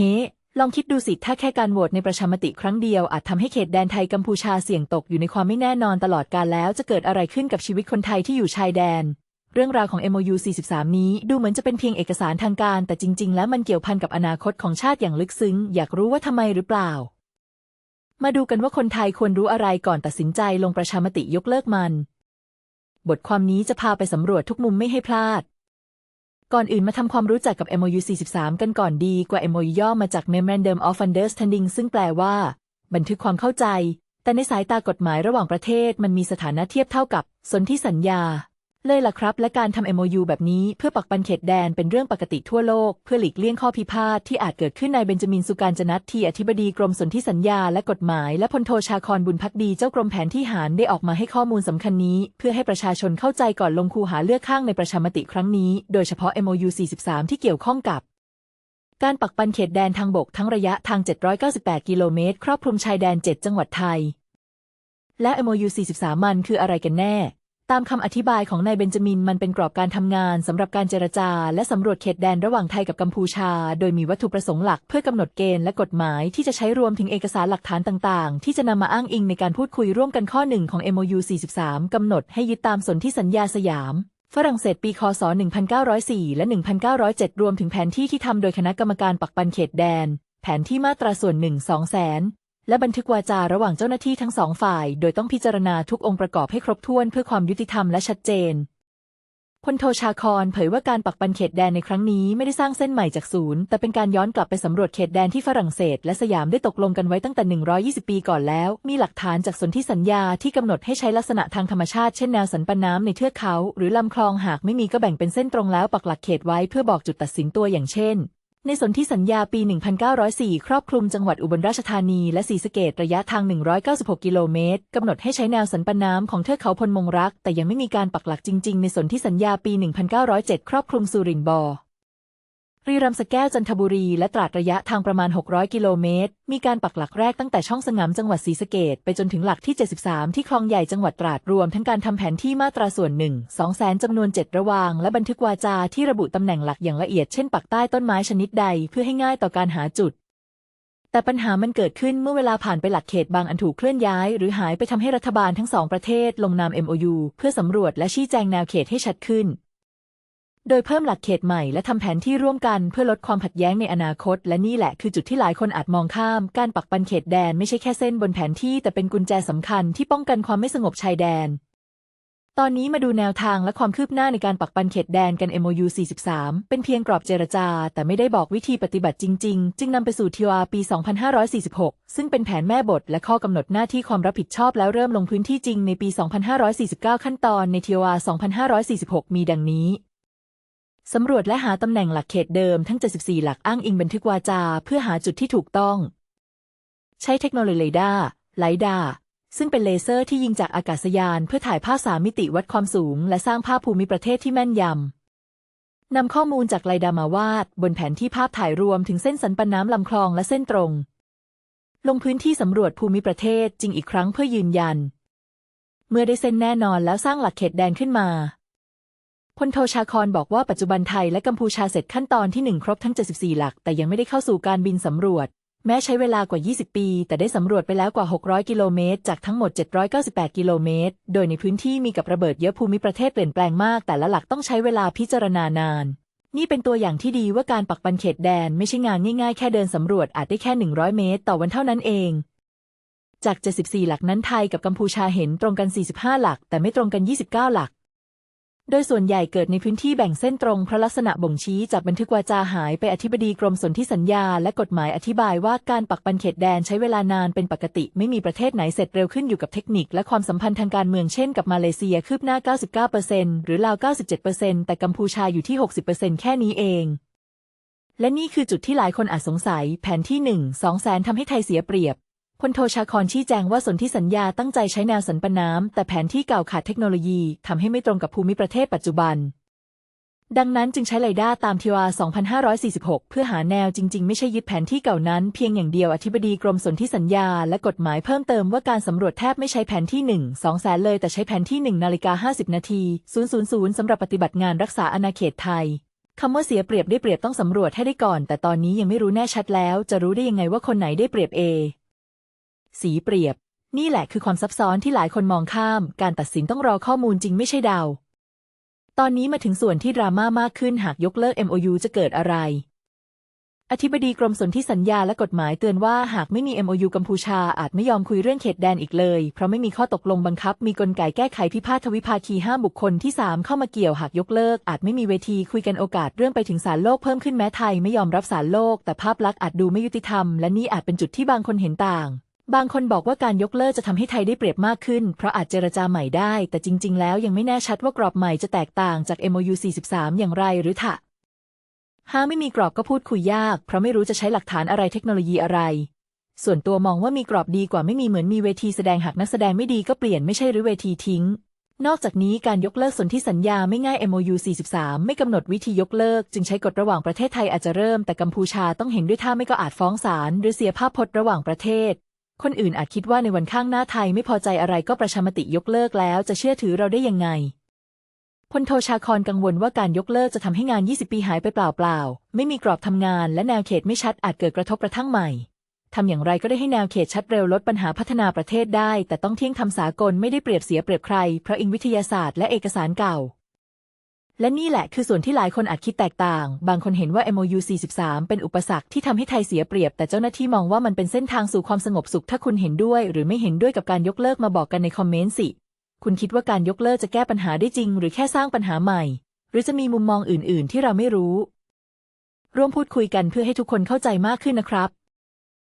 ฮ้ ลองคิดดูสิถ้าแค่การโหวตในประชามติครั้งเดียวอาจทำให้เขตแดนไทยกัมพูชาเสี่ยงตกอยู่ในความไม่แน่นอนตลอดกาลแล้วจะเกิดอะไรขึ้นกับชีวิตคนไทยที่อยู่ชายแดน เรื่องราวของ MOU 43 นี้ดูเหมือนจะเป็นเพียงเอกสารทางการ แต่จริง ๆ แล้วมันเกี่ยวพันกับอนาคตของชาติอย่างลึกซึ้ง อยากรู้ว่าทำไมหรือเปล่า มาดูกันว่าคนไทยควรรู้อะไรก่อนตัดสินใจลงประชามติยกเลิกมัน บทความนี้จะพาไปสำรวจทุกมุมไม่ให้พลาด ก่อนอื่นมาทำความรู้จักกับ MOU 43 กันก่อนดีกว่า MOU ย่อมาจาก Memorandum of Understanding ซึ่งแปลว่า บันทึกความเข้าใจ แต่ในสายตากฎหมายระหว่างประเทศมันมีสถานะเทียบเท่ากับสนธิสัญญา เลยล่ะครับ และการทำ MOU แบบนี้เพื่อปักปันเขตแดนเป็นเรื่องปกติทั่วโลก เพื่อหลีกเลี่ยงข้อพิพาทที่อาจเกิดขึ้นนายเบนจามินสุการจนัทที่อธิบดีกรมสนธิสัญญาและกฎหมาย และพลโทชาครบุญพักดีเจ้ากรมแผนที่หารได้ออกมาให้ข้อมูลสำคัญนี้ เพื่อให้ประชาชนเข้าใจก่อนลงคูหาเลือกข้างในประชามติครั้งนี้ โดยเฉพาะ MOU 43 ที่เกี่ยวข้องกับการปักปันเขตแดนทางบกทั้งระยะทาง 798 กิโลเมตร ครอบคลุมชายแดน 7 จังหวัดไทย และ MOU 43 มันคืออะไรกันแน่ ตามคำอธิบายของนายเบนจามินมันเป็นกรอบการทำงานสำหรับการเจรจา และสำรวจเขตแดนระหว่างไทยกับกัมพูชา โดยมีวัตถุประสงค์หลักเพื่อกำหนดเกณฑ์และกฎหมายที่จะใช้รวมถึงเอกสารหลักฐานต่างๆ ที่จะนำมาอ้างอิงในการพูดคุยร่วมกันข้อหนึ่งของ MOU 43 กำหนดให้ยึดตามสนธิสัญญาสยาม ฝรั่งเศสปีคศ 1904 และ 1907 รวมถึงแผนที่ที่ทำโดยคณะกรรมการปักปันเขตแดน แผนที่มาตราส่วน1 2แสน และบันทึกวาจาระหว่างเจ้าหน้าที่ทั้งสองฝ่าย โดยต้องพิจารณาทุกองค์ประกอบให้ครบถ้วนเพื่อความยุติธรรมและชัดเจนพลโทชาครเผยว่าการปักปันเขตแดนในครั้งนี้ไม่ได้สร้างเส้นใหม่จากศูนย์ แต่เป็นการย้อนกลับไปสำรวจเขตแดนที่ฝรั่งเศส และสยามได้ตกลงกันไว้ตั้งแต่ 120 ปีก่อนแล้ว มีหลักฐานจากสนธิสัญญาที่กำหนดให้ใช้ลักษณะทางธรรมชาติเช่นแนวสันปันน้ำในเทือกเขา หรือลำคลองหากไม่มีก็แบ่งเป็นเส้นตรงแล้วปักหลักเขตไว้เพื่อบอกจุดตัดสินตัวอย่างเช่น ในสนธิสัญญาปี 1904 ครอบคลุมจังหวัดอุบลราชธานีและศรีสะเกดระยะทาง 196 กิโลเมตร กำหนดให้ใช้แนวสันปนน้ำของเทือกเขาพลมงรัก แต่ยังไม่มีการปักหลักจริง ๆ ในสนธิสัญญาปี 1907 ครอบคลุมสุรินทร์บอ รีรัมสแก้วจันทบุรีและตราดระยะทางประมาณ 600 กิโลเมตร มีการปักหลักแรกตั้งแต่ช่องสงามจังหวัดศรีสะเกษไปจนถึงหลักที่ 73 ที่คลองใหญ่จังหวัดตราดรวมทั้งการทำแผนที่มาตราส่วนหนึ่ง2แสนจำนวน 7 ระวาง และบันทึกวาจาที่ระบุตำแหน่งหลักอย่างละเอียดเช่นปักใต้ต้นไม้ชนิดใดเพื่อให้ง่ายต่อการหาจุดแต่ปัญหามันเกิดขึ้นเมื่อเวลาผ่านไปหลักเขตบางอันถูกเคลื่อนย้าย หรือหายไปทำให้รัฐบาลทั้งสองประเทศลงนาม MOU เพื่อสำรวจและชี้แจงแนวเขตให้ชัดขึ้น โดยเพิ่มหลักเขตใหม่และทำแผนที่ร่วมกันเพื่อลดความขัดแย้งในอนาคต และนี่แหละคือจุดที่หลายคนอาจมองข้าม การปักปันเขตแดนไม่ใช่แค่เส้นบนแผนที่แต่เป็นกุญแจสำคัญที่ป้องกันความไม่สงบชายแดน ตอนนี้มาดูแนวทางและความคืบหน้าในการปักปันเขตแดนกัน MOU 43 เป็นเพียงกรอบเจรจา แต่ไม่ได้บอกวิธีปฏิบัติจริง ๆ จึงนำไปสู่ทีวาปี 2546 ซึ่งเป็นแผนแม่บทและข้อกำหนดหน้าที่ความรับผิดชอบแล้วเริ่มลงพื้นที่จริงในปี 2549 ขั้นตอนในทีวา2546 มีดังนี้ สำรวจและหาตำแหน่งหลักเขตเดิมทั้ง 74 หลักอ้างอิงบันทึกวาจา เพื่อหาจุดที่ถูกต้อง ใช้เทคโนโลยีเรดาร์ไลดาร์ซึ่งเป็นเลเซอร์ที่ยิงจากอากาศยานเพื่อถ่ายภาพสามมิติวัดความสูง และสร้างภาพภูมิประเทศที่แม่นยำ นำข้อมูลจากไลดามาวาด บนแผนที่ภาพถ่ายรวมถึงเส้นสันปันน้ำลำคลองและเส้นตรง ลงพื้นที่สำรวจภูมิประเทศจริงอีกครั้งเพื่อยืนยัน เมื่อได้เส้นแน่นอนแล้วสร้างหลักเขตแดนขึ้นมา พลโทชาครบอกว่าปัจจุบันไทยและกัมพูชาเสร็จขั้นตอนที่ 1 ครบทั้ง 74 หลัก แต่ยังไม่ได้เข้าสู่การบินสำรวจ แม้ใช้เวลากว่า 20 ปี แต่ได้สำรวจไปแล้วกว่า 600 กิโลเมตร จากทั้งหมด 798 กิโลเมตร โดยในพื้นที่มีกับระเบิดเยอะภูมิประเทศเปลี่ยนแปลงมาก แต่ละหลักต้องใช้เวลาพิจารณานาน นี่เป็นตัวอย่างที่ดีว่าการปักปันเขตแดนไม่ใช่งานง่ายๆ แค่เดินสำรวจอาจได้แค่ 100 เมตร ต่อวันเท่านั้นเองจาก 74 หลักนั้นไทยกับกัมพูชาเห็นตรงกัน 45 หลัก แต่ไม่ตรงกัน 29 หลัก โดยส่วนใหญ่เกิดในพื้นที่แบ่งเส้นตรงเพราะลักษณะบ่งชี้จากบันทึกวาจาหายไปอธิบดีกรมสนธิสัญญา และกฎหมายอธิบายว่าการปักปันเขตแดนใช้เวลานานเป็นปกติ ไม่มีประเทศไหนเสร็จเร็วขึ้นอยู่กับเทคนิคและความสัมพันธ์ทางการเมืองเช่นกับมาเลเซียคืบหน้า 99%หรือลาว 97%แต่กัมพูชาอยู่ที่ 60%แค่นี้เองและนี่คือจุดที่หลายคนอาจสงสัย แผนที่ 1 2 แสนทำให้ไทยเสียเปรียบ พลโทชาครชี้แจงว่าสนธิสัญญาตั้งใจใช้แนวสันปน้ำแต่แผนที่เก่าขาดเทคโนโลยีทำให้ไม่ตรงกับภูมิประเทศปัจจุบัน ดังนั้นจึงใช้ไลด้าตามทีวา2546 เพื่อหาแนวจริง ๆ ไม่ใช่ยึดแผนที่เก่านั้นเพียงอย่างเดียวอธิบดีกรมสนธิสัญญาและกฎหมายเพิ่มเติมว่าการสำรวจแทบไม่ใช้แผนที่ 1 2แสนเลยแต่ใช้แผนที่ 1 นาฬิกา 50 นาที 000 สำหรับปฏิบัติงานรักษาอาณาเขตไทยคำว่าเสียเปรียบได้เปรียบต้องสำรวจให้ได้ก่อน แต่ตอนนี้ยังไม่รู้แน่ชัดแล้ว จะรู้ได้ยังไงว่าคนไหนได้เปรียบเอ สีเปรียบ นี่แหละคือความซับซ้อนที่หลายคนมองข้าม การตัดสินต้องรอข้อมูลจริงไม่ใช่เดา ตอนนี้มาถึงส่วนที่ดราม่ามากขึ้นหากยกเลิก MOU จะเกิดอะไร อธิบดีกรมสนธิสัญญาและกฎหมายเตือนว่าหากไม่มี MOU กัมพูชาอาจไม่ยอมคุยเรื่องเขตแดนอีกเลย เพราะไม่มีข้อตกลงบังคับ มีกลไกแก้ไขพิพาททวิภาคีห้ามบุคคลที่ 3 เข้ามาเกี่ยวหากยกเลิก อาจไม่มีเวทีคุยกันโอกาสเรื่องไปถึงศาลโลกเพิ่มขึ้นแม้ไทยไม่ยอมรับศาลโลก แต่ภาพลักษณ์อาจดูไม่ยุติธรรม และนี่อาจเป็นจุดที่บางคนเห็นต่าง บางคนบอกว่าการยกเลิกจะทำให้ไทยได้เปรียบมากขึ้น เพราะอาจเจรจาใหม่ได้ แต่จริง ๆ แล้วยังไม่แน่ชัดว่ากรอบใหม่จะแตกต่างจาก MOU 43 อย่างไรหรือถะหากไม่มีกรอบก็พูดคุยยาก เพราะไม่รู้จะใช้หลักฐานอะไรเทคโนโลยีอะไร ส่วนตัวมองว่ามีกรอบดีกว่าไม่มีเหมือนมีเวทีแสดงหากนักแสดงไม่ดีก็เปลี่ยนไม่ใช่หรือเวทีทิ้ง นอกจากนี้การยกเลิกสนธิสัญญาไม่ง่าย MOU 43 ไม่กำหนดวิธียกเลิก จึงใช้กฎระหว่างประเทศไทยอาจจะเริ่ม แต่กัมพูชาต้องเห็นด้วยถ้าไม่ก็อาจฟ้องศาลหรือเสียภาพพจน์ระหว่างประเทศ คนอื่นอาจคิดว่าในวันข้างหน้าไทยไม่พอใจอะไรก็ประชามติยกเลิกแล้วจะเชื่อถือเราได้ยังไงพลโทชาคอนกังวลว่าการยกเลิกจะทำให้งาน 20 ปีหายไปเปล่าๆ ไม่มีกรอบทำงานและแนวเขตไม่ชัดอาจเกิดกระทบกระทั่งใหม่ทำอย่างไรก็ได้ให้แนวเขตชัดเร็วลดปัญหาพัฒนาประเทศได้ แต่ต้องเที่ยงทำสากลไม่ได้เปรียบเสียเปรียบใคร เพราะอิงวิทยาศาสตร์และเอกสารเก่า และนี่แหละคือส่วนที่หลายคนอาจคิดแตกต่าง บางคนเห็นว่า MOU 43 เป็นอุปสรรคที่ทำให้ไทยเสียเปรียบ แต่เจ้าหน้าที่มองว่ามันเป็นเส้นทางสู่ความสงบสุข ถ้าคุณเห็นด้วย หรือไม่เห็นด้วยกับการยกเลิกมาบอกกันในคอมเมนต์สิ คุณคิดว่าการยกเลิกจะแก้ปัญหาได้จริง หรือแค่สร้างปัญหาใหม่ หรือจะมีมุมมองอื่น ๆ ที่เราไม่รู้ ร่วมพูดคุยกันเพื่อให้ทุกคนเข้าใจมากขึ้นนะครับ